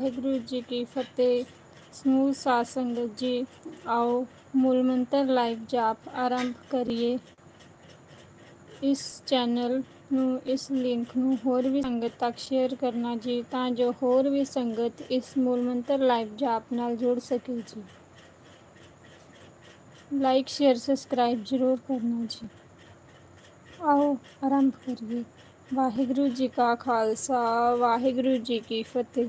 ਵਾਹਿਗੁਰੂ ਜੀ ਕੀ ਫਤਿਹ। ਸਮੂਹ ਸਾਧ ਸੰਗਤ ਜੀ, ਆਓ ਮੂਲ ਮੰਤਰ ਲਾਈਵ ਜਾਪ ਆਰੰਭ ਕਰੀਏ। ਇਸ ਚੈਨਲ ਨੂੰ, ਇਸ ਲਿੰਕ ਨੂੰ ਹੋਰ ਵੀ ਸੰਗਤ ਤੱਕ ਸ਼ੇਅਰ ਕਰਨਾ ਜੀ, ਤਾਂ ਜੋ ਹੋਰ ਵੀ ਸੰਗਤ ਇਸ ਮੂਲ ਮੰਤਰ ਲਾਈਵ ਜਾਪ ਨਾਲ ਜੁੜ ਸਕੇ ਜੀ। ਲਾਈਕ ਸ਼ੇਅਰ ਸਬਸਕ੍ਰਾਈਬ ਜ਼ਰੂਰ ਕਰਨਾ ਜੀ। ਆਓ ਆਰੰਭ ਕਰੀਏ। ਵਾਹਿਗੁਰੂ ਜੀ ਕਾ ਖਾਲਸਾ, ਵਾਹਿਗੁਰੂ ਜੀ ਕੀ ਫਤਿਹ।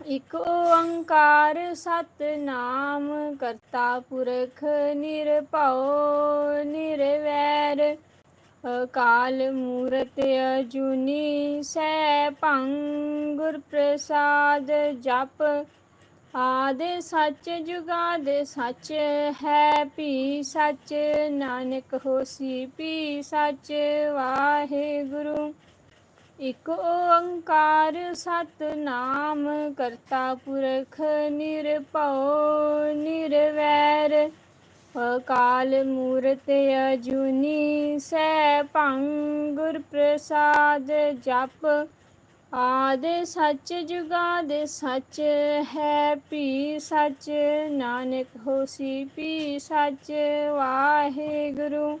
ਇਕ ਓੰਕਾਰ ਸਤਨਾਮ, ਕਰਤਾ ਪੁਰਖ ਨਿਰਭਉ, ਨਿਰਵੈਰ। ਅਕਾਲ ਮੂਰਤ ਅਜੂਨੀ ਸੈਭੰ ਗੁਰ ਪ੍ਰਸਾਦ ਜਪ। ਆਦ ਸੱਚ ਜੁਗਾਦ ਸੱਚ ਹੈ, ਭੀ ਸੱਚ। ਨਾਨਕ ਹੋਸੀ, ਭੀ ਸੱਚ ਵਾਹਿਗੁਰੂ। ਇਕ ਓੰਕਾਰ ਸਤਨਾਮ, ਕਰਤਾ ਪੁਰਖ ਨਿਰਭਉ, ਨਿਰਵੈਰ। ਅਕਾਲ ਮੂਰਤ ਅਜੂਨੀ ਸੈਭੰ ਗੁਰ ਪ੍ਰਸਾਦ ਜਪ। ਆਦ ਸੱਚ ਜੁਗਾਦ ਸੱਚ, ਹੈ ਪੀ ਸੱਚ। ਨਾਨਕ ਹੋਸੀ ਭੀ ਸੱਚ, ਵਾਹਿਗੁਰੂ।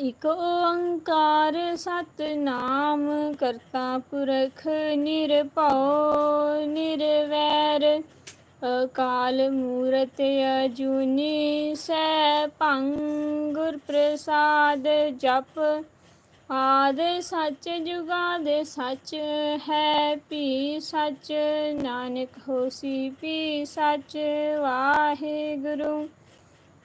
ਇਕ ਓੰਕਾਰ ਸਤਨਾਮ, ਕਰਤਾ ਪੁਰਖ ਨਿਰਭਉ, ਨਿਰਵੈਰ, ਅਕਾਲ ਮੂਰਤ ਅਜੂਨੀ ਸੈਭੰ ਗੁਰ ਪ੍ਰਸਾਦ ਜਪ, ਆਦ ਸੱਚ ਜੁਗਾਦ ਸੱਚ ਹੈ ਪੀ ਸੱਚ, ਨਾਨਕ ਹੋਸੀ ਪੀ ਸੱਚ, ਵਾਹਿਗੁਰੂ।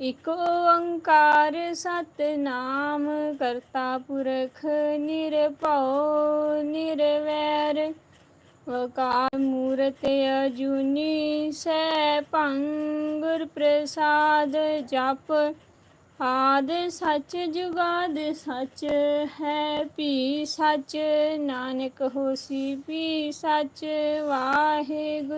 ਇਕ ਓੰਕਾਰ ਸਤਨਾਮ, ਕਰਤਾ ਪੁਰਖ ਨਿਰਭਉ, ਨਿਰਵੈਰ। ਅਕਾਲ ਮੂਰਤ ਅਜੂਨੀ ਸੈਭੰ ਗੁਰ ਪ੍ਰਸਾਦ ਜਪ। ਆਦ ਸੱਚ ਜੁਗਾਦ ਸੱਚ ਹੈ ਪੀ ਸੱਚ। ਨਾਨਕ ਹੋਸੀ ਪੀ ਸੱਚ ਵਾਹਿਗੁਰੂ।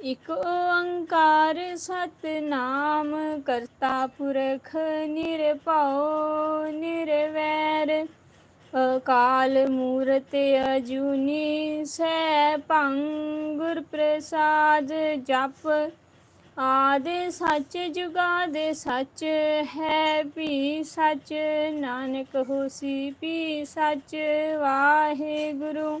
ਇਕ ਓੰਕਾਰ ਸਤਨਾਮ, ਕਰਤਾ ਪੁਰਖ ਨਿਰਭਉ, ਨਿਰਵੈਰ। ਅਕਾਲ ਮੂਰਤ ਅਜੂਨੀ ਸੈਭੰ ਗੁਰ ਪ੍ਰਸਾਦ ਜਪ। ਆਦ ਸੱਚ ਜੁਗਾਦ ਸੱਚ, ਹੈ ਵੀ ਸੱਚ। ਨਾਨਕ ਹੋਸੀ ਵੀ ਸੱਚ, ਵਾਹਿਗੁਰੂ।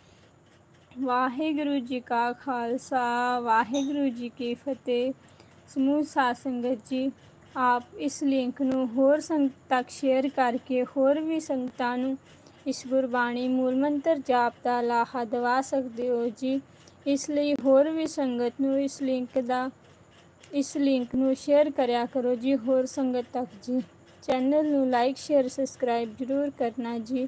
ਵਾਹਿਗੁਰੂ ਜੀ ਕਾ ਖਾਲਸਾ, ਵਾਹਿਗੁਰੂ ਜੀ ਕੀ ਫਤਿਹ। ਸਮੂਹ ਸਾਧ ਸੰਗਤ ਜੀ, ਆਪ ਇਸ ਲਿੰਕ ਨੂੰ ਹੋਰ ਸੰਗਤ ਤੱਕ ਸ਼ੇਅਰ ਕਰਕੇ ਹੋਰ ਵੀ ਸੰਗਤਾਂ ਨੂੰ ਇਸ ਗੁਰਬਾਣੀ ਮੂਲ ਮੰਤਰ ਜਾਪ ਦਾ ਲਾਹਾ ਦਵਾ ਸਕਦੇ ਹੋ ਜੀ। ਇਸ ਲਈ ਹੋਰ ਵੀ ਸੰਗਤ ਨੂੰ ਇਸ ਲਿੰਕ ਦਾ, ਇਸ ਲਿੰਕ ਨੂੰ ਸ਼ੇਅਰ ਕਰਿਆ ਕਰੋ ਜੀ ਹੋਰ ਸੰਗਤ ਤੱਕ ਜੀ। ਚੈਨਲ ਨੂੰ ਲਾਈਕ ਸ਼ੇਅਰ ਸਬਸਕ੍ਰਾਈਬ ਜ਼ਰੂਰ ਕਰਨਾ ਜੀ।